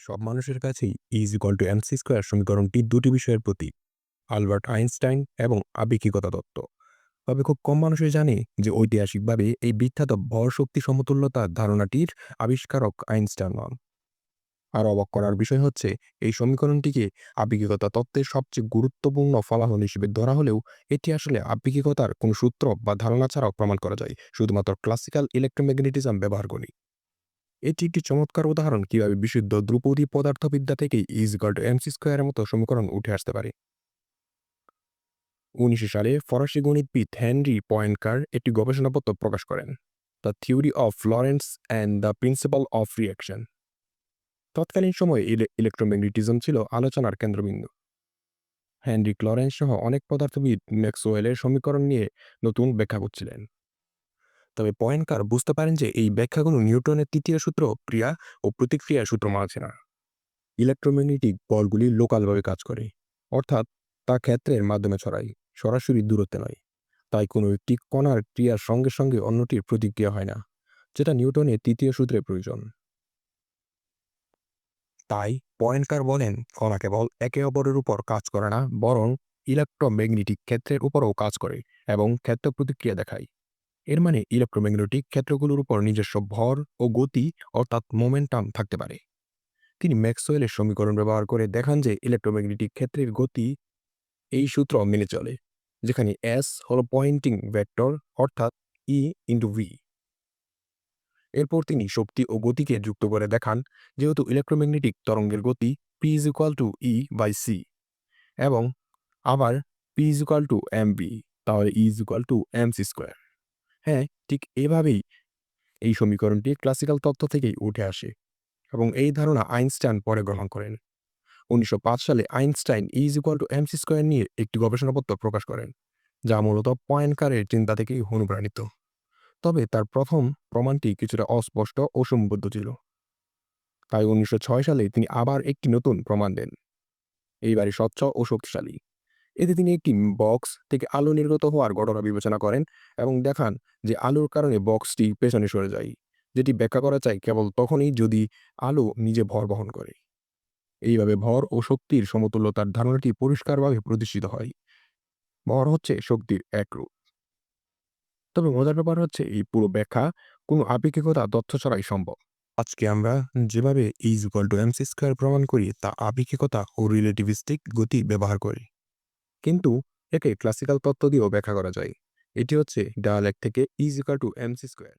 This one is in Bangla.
প্রায় সব মানুষের কাছেই is equal to MC square সমীকরণটি দুটি বিষয়ের প্রতীক, আলবার্ট আইনস্টাইন এবং আবেগিকতা তত্ত্ব। তবে খুব কম মানুষই জানে যে ঐতিহাসিকভাবে এই বিখ্যাত ভর শক্তি সমতুল্যতার ধারণাটির আবিষ্কারক আইনস্টাইন নন। আর অবাক করার বিষয় হচ্ছে, এই সমীকরণটিকে আবেগিকতা তত্ত্বের সবচেয়ে গুরুত্বপূর্ণ ফলাফল হিসেবে ধরা হলেও এটি আসলে আবেগিকতার কোনো সূত্র বা ধারণা ছাড়াও প্রমাণ করা যায়, শুধুমাত্র ক্লাসিক্যাল ইলেকট্রোম্যাগনেটিজম ব্যবহার করে এটি একটি চমৎকার উদাহরণ কীভাবে বিশুদ্ধ ধ্রুপদী পদার্থবিদ্যা থেকে ইজ ইকাল টু এমসি স্কোয়ারের মতো সমীকরণ উঠে আসতে পারে। উনিশশো সালে ফরাসি গণিতবিদ হেনরি পয়েন্টকার একটি গবেষণাপত্র প্রকাশ করেন, the theory of Florence and the principle of reaction তৎকালীন সময়ে ইলেকট্রোম্যাগনেটিজম ছিল আলোচনার কেন্দ্রবিন্দু। হেনরি ক্লরেন্স সহ অনেক পদার্থবিদ ম্যাক্সওয়েলের সমীকরণ নিয়ে নতুন ব্যাখ্যা করছিলেন তবে পয়েন্টকার বুঝতে পারেন যে এই ব্যাখ্যাগুলো নিউটনের তৃতীয় সূত্র, ক্রিয়া ও প্রতিক্রিয়ার সূত্র মানছে না। ইলেকট্রোম্যাগনেটিক বলগুলি লোকালভাবে কাজ করে, অর্থাৎ তা ক্ষেত্রের মাধ্যমে ছড়ায়, সরাসরি দূরত্বে নয়। তাই কোনো একটি কণার ক্রিয়ার সঙ্গে সঙ্গে অন্যটির প্রতিক্রিয়া হয় না, যেটা নিউটনের তৃতীয় সূত্রের প্রয়োজন। তাই পয়েন্টকার বলেন? কণা কেবল একে অপরের উপর কাজ করে না, বরং ইলেকট্রোম্যাগনেটিক ক্ষেত্রের উপরও কাজ করে এবং ক্ষেত্র প্রতিক্রিয়া দেখায়। এর মানে ইলেকট্রোম্যাগনেটিক ক্ষেত্রগুলোর উপর নিজস্ব ভর ও গতি অর্থাৎ মোমেন্টাম থাকতে পারে। তিনি ম্যাক্সওয়েলের সমীকরণ ব্যবহার করে দেখান যে ইলেকট্রোম্যাগনেটিক ক্ষেত্রের গতি এই সূত্র মেনে চলে, যেখানে এস হলো পয়েন্টিং ভেক্টর অর্থাৎ ই ইন্টু ভি এরপর তিনি শক্তি ও গতিকে যুক্ত করে দেখান, যেহেতু ইলেকট্রোম্যাগনেটিক তরঙ্গের গতি P is equal to E by C এবং আবার P is equal to M V তাহলে E is equal to M C square হ্যাঁ ঠিক এভাবেই এই সমীকরণটি ক্লাসিক্যাল তত্ত্ব থেকেই উঠে আসে এবং এই ধারণা আইনস্টাইন পরে গ্রহণ করেন। উনিশশো পাঁচ সালে Einstein is equal to MC square নিয়ে একটি গবেষণাপত্র প্রকাশ করেন, যা মূলত পয়েন্টকারের চিন্তা থেকেই অনুপ্রাণিত। তবে তার প্রথম প্রমাণটি কিছুটা অস্পষ্ট ও সম্বদ্ধ ছিল। তাই উনিশশো ছয় সালে তিনি আবার একটি নতুন প্রমাণ দেন। এইবারে স্বচ্ছ ও শক্তিশালী। এতে তিনি একটি বক্স থেকে আলো নির্গত হওয়ার ঘটনা বিবেচনা করেন এবং দেখান যে আলোর কারণে বক্সটি পেছনে সরে যায়, যেটি ব্যাখ্যা করা চাই কেবল তখনই যদি আলো নিজে ভর বহন করে। এইভাবে ভর ও শক্তির সমতুল্যতার ধারণাটি পরিষ্কারভাবে প্রতিষ্ঠিত হয়। ভর হচ্ছে শক্তির এক রূপ। তবে মজার ব্যাপার হচ্ছে এই পুরো ব্যাখ্যা কোনো আপেক্ষিকতা তথ্য ছাড়াই সম্ভব। আজকে আমরা যেভাবে is equal to MC square প্রমাণ করি তা আপেক্ষিকতা ও রিলেটিভিস্টিক গতি ব্যবহার করি। কিন্তু একে ক্লাসিক্যাল তত্ত্ব দিয়েও ব্যাখ্যা করা যায়। এটি হচ্ছে ডায়ালেক থেকে is equal to MC square